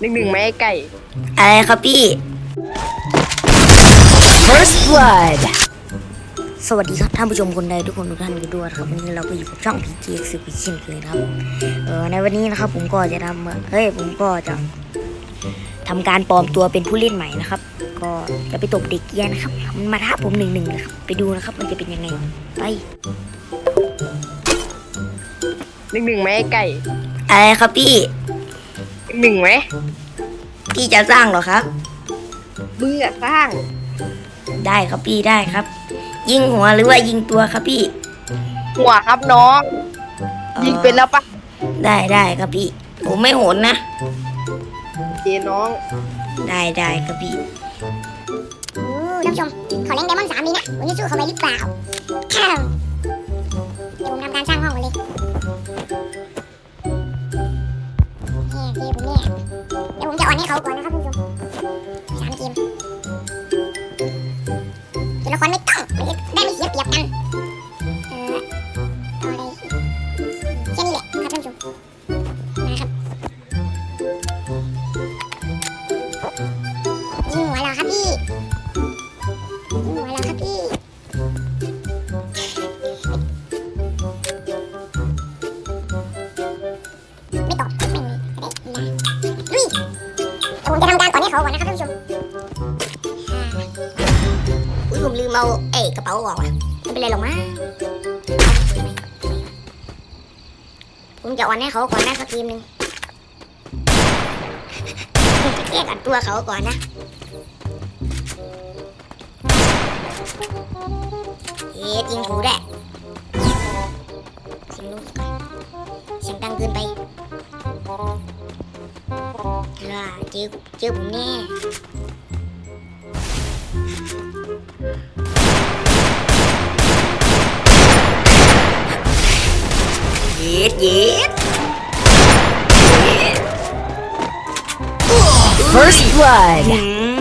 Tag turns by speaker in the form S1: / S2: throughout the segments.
S1: หนึ่งหนึ่งไหมไอ้ไก่
S2: อะไรครับพี่
S3: First blood.
S2: สวัสดีครับท่านผู้ชมคนใดทุกคนทุกท่านกันด้วยนะครับวันนี้เราก็อยู่กับช่อง PG X เช่นเคยนะครับเออในวันนี้นะครับผมก็จะทำเฮ้ยผมก็จะทำการปลอมตัวเป็นผู้เล่นใหม่นะครับ ก็จะไปตบเด็กเกียร์นะครับมันมาท้าผมหนึ่งหนึ่งนะครับไปดูนะครับ มันจะเป็นยังไงไป
S1: หนึ่งหนึ่งไหมไอ้ไก่
S2: อะไรครับพี่
S1: หนึ่งไหม
S2: พี่จะสร้างเหรอครับ
S1: มึงอะสร้าง
S2: ได้ครับพี่ได้ครับ ยิงหัวหรือว่ายิงตัวครับพี่
S1: หัวครับน้อง
S2: อ่อ
S1: ยิงเป็นแล้วปะ
S2: ได้ได้ครับพี่ ผมไม่โหนนะ
S1: เจน้อง
S2: ได้ได้ครับพี่
S4: โอ้ท่านผู้ชม ขอเล่นไดมอนด์สามดีนะวันนี้สู้เขาไหมหรือเปล่าครับเดี๋ยวผมทำการสร้างห้องก่อนเลยเนี่ย อ่อนให้เขาก่อนนะครับคุณผู้ชมสามเกมตัวละครไม่ต้องมันจะได้ไม่เสียเปรียบกัน การก่อนให้เขานะครับท่านผู้ชมอุ้
S2: ยผมลืมเอาเอ้กระเป๋าออกว่ะไม่เป็นไรหรอกมั้งผมจะอ่อนให้เขาก่อนนะสักทีมหนึ่งแยกกันตัวเขาก่อนนะเอ๊ะจริงกูแหละเสียงลูกก่อนเสียงดังเกิน ไปล่ะเจอเจอผมแน่เย็ดเย็ด
S3: First blood.
S2: อื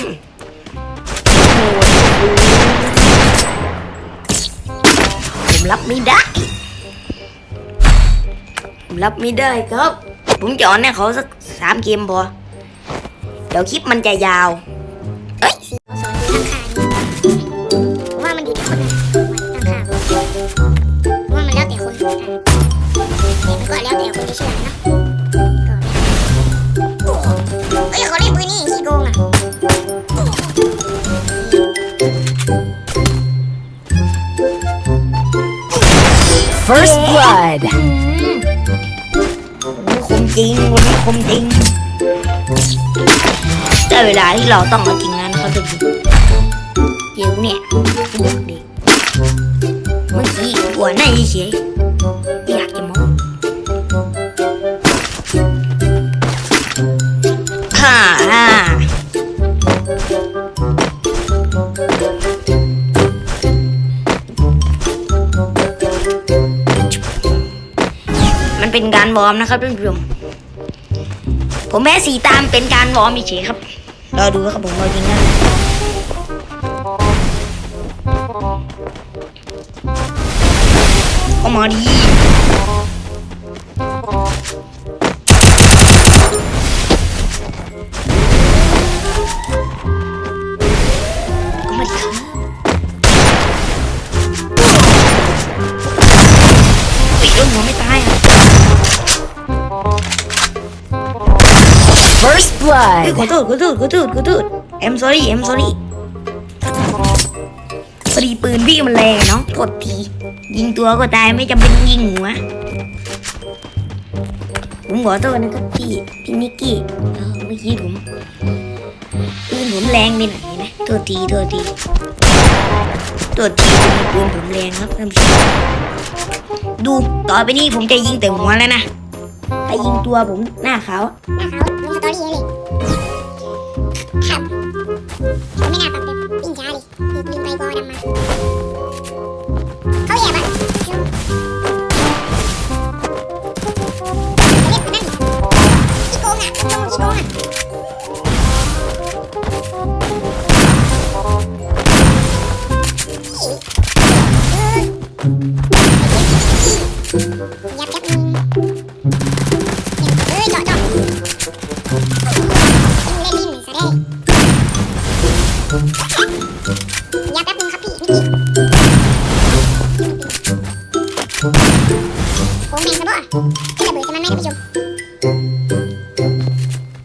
S2: มผมรับไม่ได้ผมรับไม่ได้ เขาสักสามเกมพอเดี๋ยวคลิปมันจะยาว เอ้ย
S4: สอนดูข้างๆนี่ผมว่ามันอยู่ที่คนข้างๆผมว่ามันแล้วแต่คนอะเนี่ยมันก็แล้วแต่คนจะเชื่อนะก็ไม่ได้เฮ้ยเขาเล่นปืนนี่ขี้โกงอะ
S3: First blood.
S2: คมจริงวันนี้คมจริง ได้เวลาที่เราต้องเอาจริงแล้วนะครับทุกคนเดี๋ยวเนี่ยบวกเด็กเมื่อกี้หัวหน้าเฉยอยากจะมองฮ่าฮ่ามันเป็นการวอมนะครับท่านผู้ชม ผมแม่สีตามเป็นการวอร์มเฉยครับรอดูครับผมเราจริงนะก็มาดีก็มาดีครับ
S3: First
S2: เฮ้ย
S3: blood.
S2: ขอโทษขอโทษขอโทษขอโทษ I'm sorry I'm sorry พอดีปืนพี่มันแรงเนาะโทษที ยิงตัวก็ตายไม่จำเป็นยิงหัวผมขอโทษนะครับพี่พี่นิกกี้เออเมื่อกี้ผมปืนผมแรงไปหน่อยนะโทษทีโทษทีโทษทีปืนผมแรงครับท่านผู้ชมดูต่อไปนี้ผมจะยิงแต่หัวแล้วนะ ไปยิงตัวผมหน้าเขา
S4: หน้าเขาลงสตอรี่เลยครับเขาไม่น่าปรับเด็ดปิ้งช้าดิลืมลืมไปบอดำมา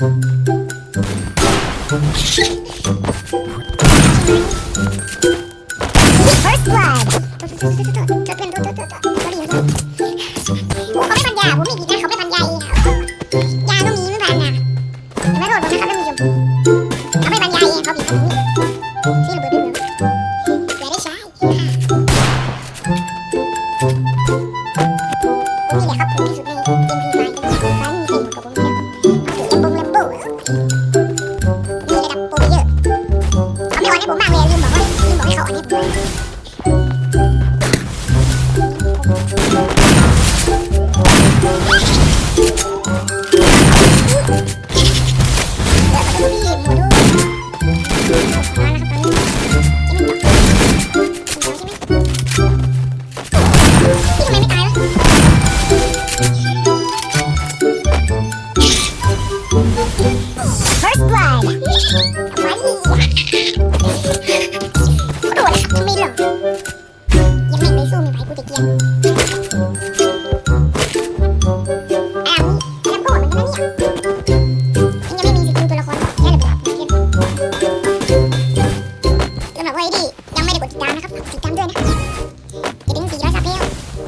S4: うん。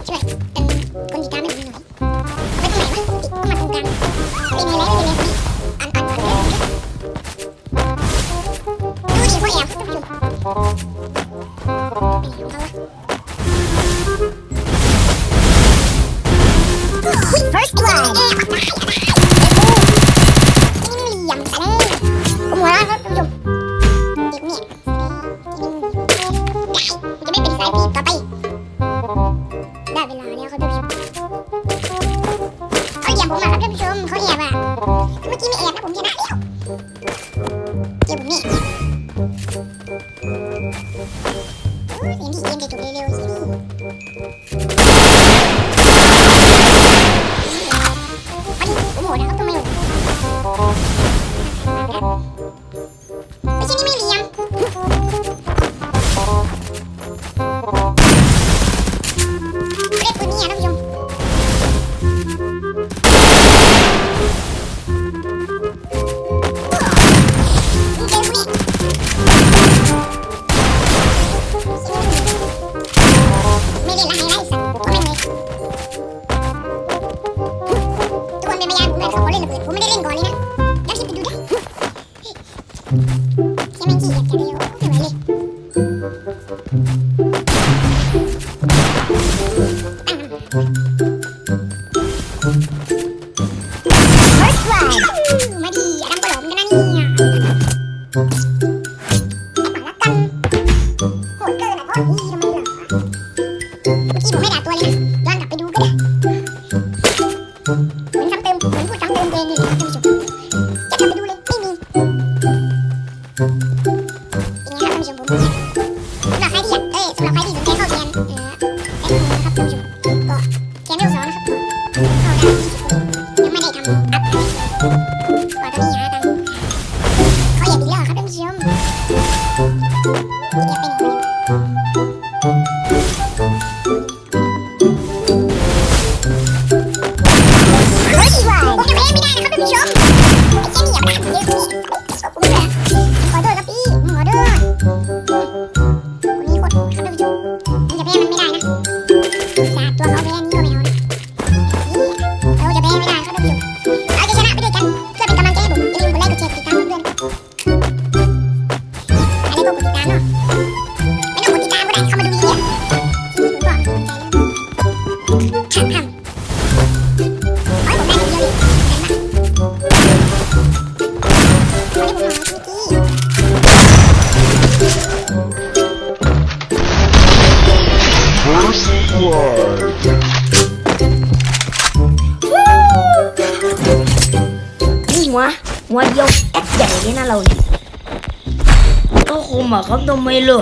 S4: แล้ โอ้ยเสี อกี้ ก็คมอะครับทำไมเหรอ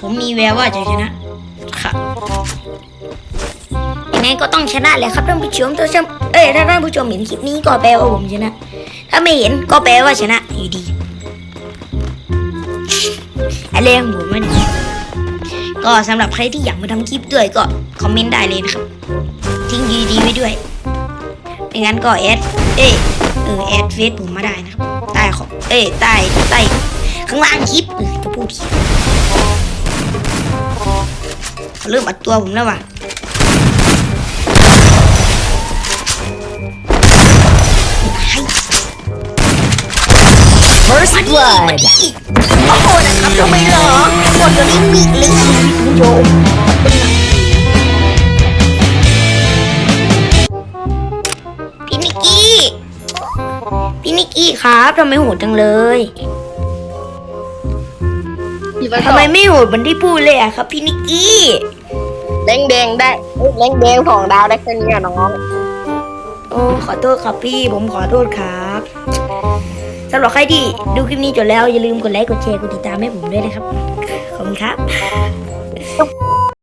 S4: ผมมีแววว่า
S2: จะชนะ ค่ะยังไงก็ต้องชนะแหละครับท่านผู้ชมถ้าชมเอ้ยถ้าท่านผู้ชมเห็นคลิปนี้ก็แปลว่าผมชนะ ถ้าไม่เห็นก็แปลว่าชนะอยู่ดีอะไรของผมมันก็สำหรับใครที่อยากมาทำคลิปด้วยก็คอมเมนต์ได้เลยนะครับ ทิ้งดีๆไว้ด้วย ไม่งั้นก็แอดเอ้ยเออแอดเฟซผมมาได้นะครับใต้ของเอ้ยใต้ใต้ข้างล่างคลิปเออจะพูดผิดเขาเริ่มอัดตัวผมแล้วว่ะ
S3: First
S2: มาดิ
S3: blood.
S2: โอ้โหนะครับทำไมเหรอหมดตัวนี้มีเลยคุณโยมพี่ นิกกี้ครับทำไมโหดจังเลย
S1: พี่มา
S2: ทำไมไม่โหดเหมือนที่พูดเลยอะครับ พี่นิกกี้
S1: แดงแดงๆได้เอ้ยแดงแดงๆสองดาวได้แค่นี้อะน้อง
S2: โอ้ขอโทษครับพี่ผมขอโทษครับสำหรับใครที่ดูคลิปนี้จบแล้วอย่าลืมกดไลค์กดแชร์กดติดตามให้ผมด้วยนะครับขอบคุณครับ